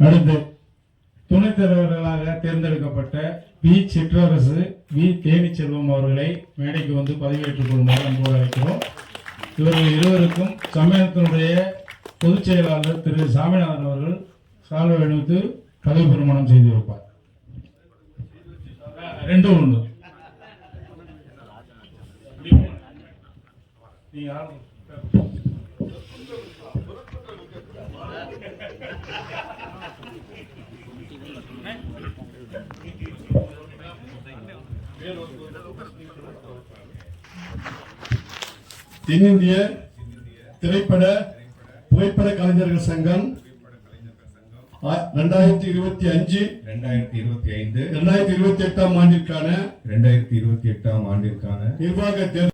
அடுத்து துணைத் தலைவர்களாக தேர்ந்தெடுக்கப்பட்ட பி சிற்றரசு வி. தேனிச்செல்வம் அவர்களை மேடைக்கு வந்து பதவியேற்றுக் கொள்ளுமாறு அன்போடு அழைக்கிறோம். இவர்கள் இருவருக்கும் சம்மேளனத்தினுடைய பொதுச் செயலாளர் திரு. சாமிநாதன் அவர்கள் சால்வை அணிவித்து பதவி பிரமாணம் செய்து வைப்பார். ரெண்டு ஒன்று. நீங்கள் தென்னிந்திய திரைப்பட புகைப்பட கலைஞர்கள் சங்கம் ரெண்டாயிரத்தி இருபத்தி அஞ்சு ரெண்டாயிரத்தி இருபத்தி ஐந்து ரெண்டாயிரத்தி இருபத்தி எட்டாம் ஆண்டிற்கான ரெண்டாயிரத்தி இருபத்தி எட்டாம் ஆண்டிற்கான நிர்வாக தேர்தல்